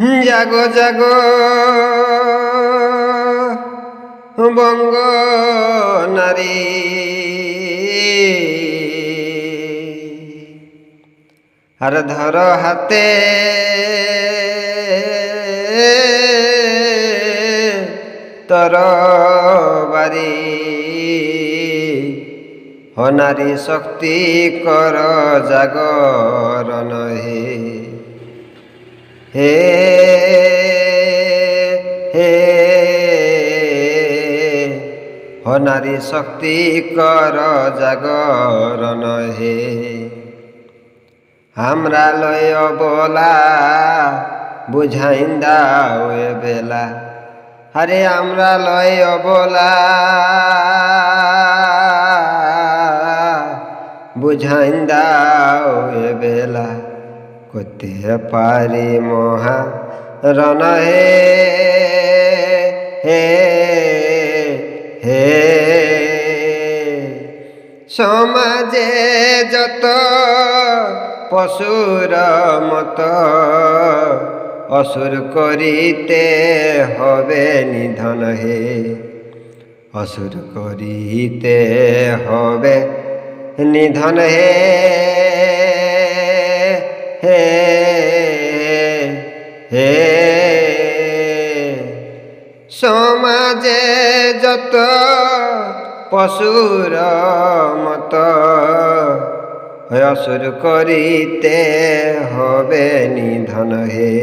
জাগো জাগো। বঙ্গ নারী। আর ধর হাতে তর বাড়ি হনারী শক্তি কর জাগরণ হে হে হে হনারী শক্তি কর জাগরণ হে। আমরা লয় বলা, বুঝাইন দাও বেলা। আরে আমরা লয় বলা, বুঝাইন দাও এ বেলা। করতে পারি মহা রণ হে হে হে। সমাজে যত পশুর মত অসুর করিতে হবে নিধন হে। অসুর করিতে হবে নিধন হে। হে সমাজে যত পশুর মত অসুর করিতে হবে নিধন হে।